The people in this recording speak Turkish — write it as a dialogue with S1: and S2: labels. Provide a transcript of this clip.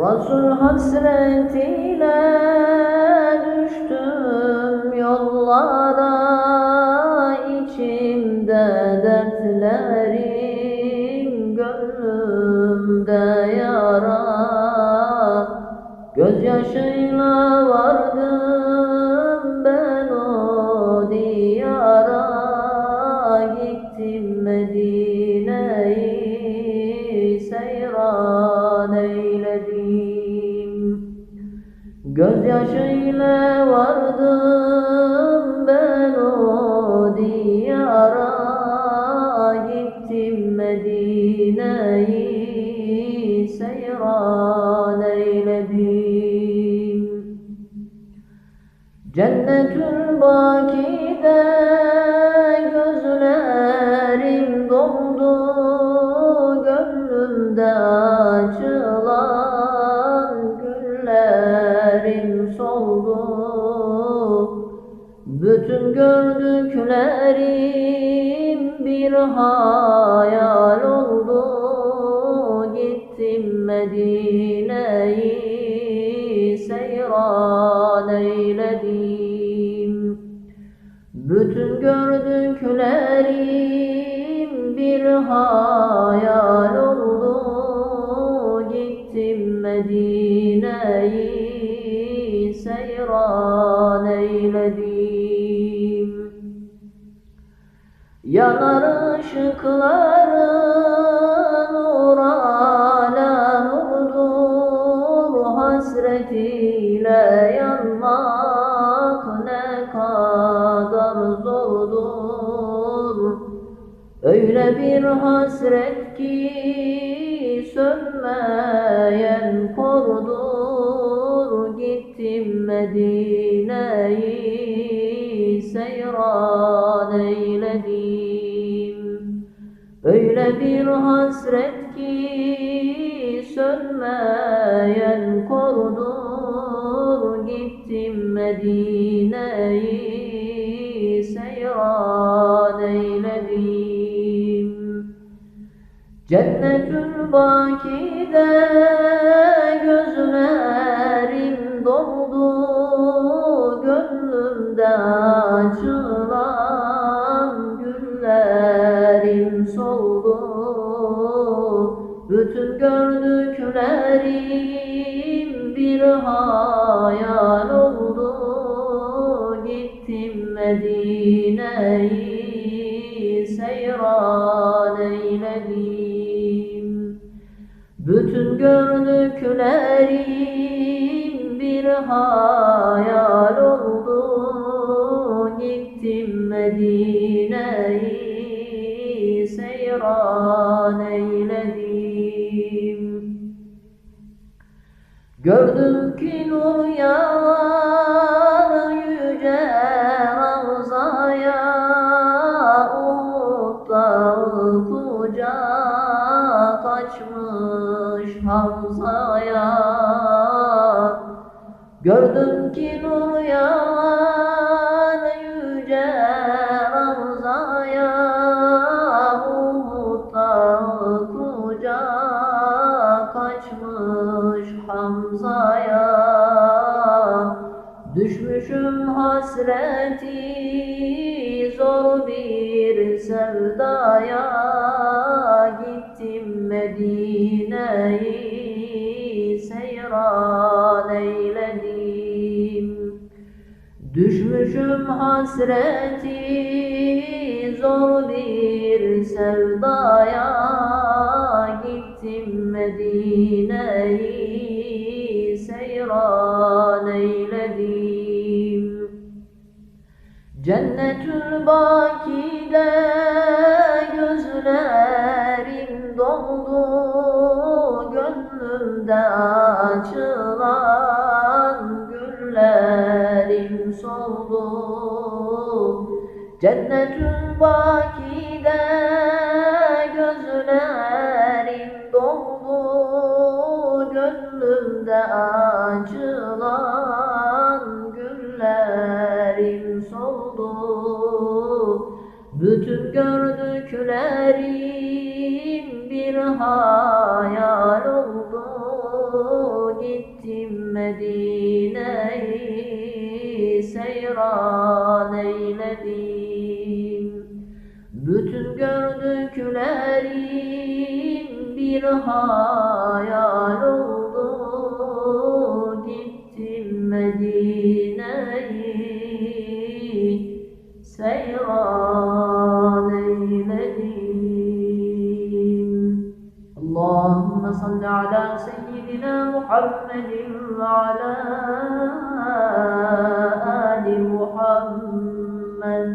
S1: Resul hasretiyle düştüm yollara içimde dertlerim gönlümde yara. Gözyaşıyla vardım Gözyaşıyla vardım ben o diyara Gittim Medine'yi seyran eyledim Cennetül Baki'de güllerim soldu. Bütün gördüklerim bir hayal oldu. Gittim Medine'yi seyran eyledim. Bütün gördüklerim bir hayal oldu. Gittim Medine'yi seyran eyledim. Yanar ışıkların nur ala nurdur Hasretiyle yanmak ne kadar zordur. Öyle bir hasret ki sönmeyen kordur Medine'yi seyran eyledim. Öyle bir hasret ki sönmeyen kordur Gittim Medine'yi seyran eyledim. Cennetül Baki'de açılan güllerim soldu. Bütün gördüklerim bir hayal oldu. Gittim Medine'yi seyran eyledim. Bütün gördüklerim bir hayal oldu Seyran eyledim. Gördüm ki nur yağar yüce Ravza'ya dağı kucak açmış Hamza'ya Gördüm ki nur yağar hasreti zor bir sevdaya Gittim Medine'yi seyran eyledim. Düşmüşüm hasreti zor bir sevdaya Gittim Medine'yi seyran Cennetül Baki'de gözlerim doldu Gönlümde açılan güllerim soldu. Cennetül Baki'de gözlerim doldu Gönlümde açılan bir hayal oldu. Gittim Medine'yi seyran eyledim. Bütün gördüklerim bir hayal oldu. Gittim Medine'yi seyran على سيدنا محمد وعلى آل محمد.